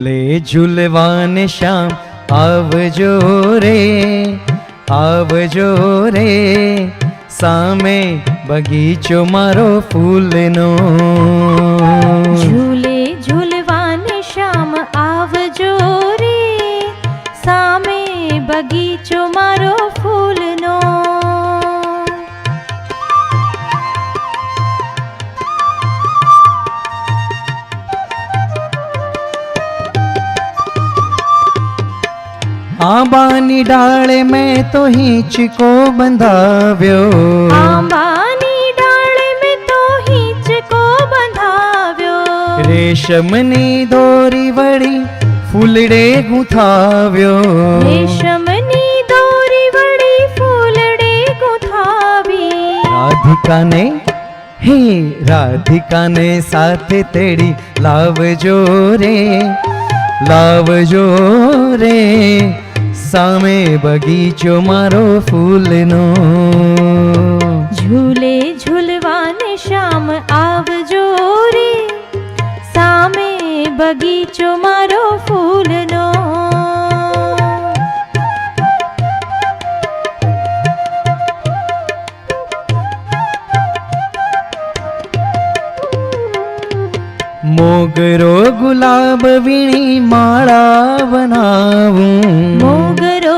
લે ઝુલવાન શ્યામ આવજો રે આવજો રે સામે બગીચો મારો ફૂલનો ઝૂલે ઝૂલવાન શ્યામ આવજો રે સામે બગીચો મારો આંબાની ડાળે મેં તો હિંચકો બંધાવ્યો. આંબાની ડાળે મેં તો હિંચકો બંધાવ્યો. રેશમની દોરી વળી ફૂલડે ગૂંથાવ્યો. રેશમની દોરી વળી ફૂલડે ગૂંથાવી. રાધિકાને હે રાધિકાને સાથે તેડી લાવજો રે લાવજો રે. સામે બગીચો મારો ફૂલનો. ઝૂલે ઝૂલવાને શામ આવજો રે. સામે બગીચો મારો ફૂલનો. મોગરો ગુલાબ વીણી માળા બનાવું. મોગરો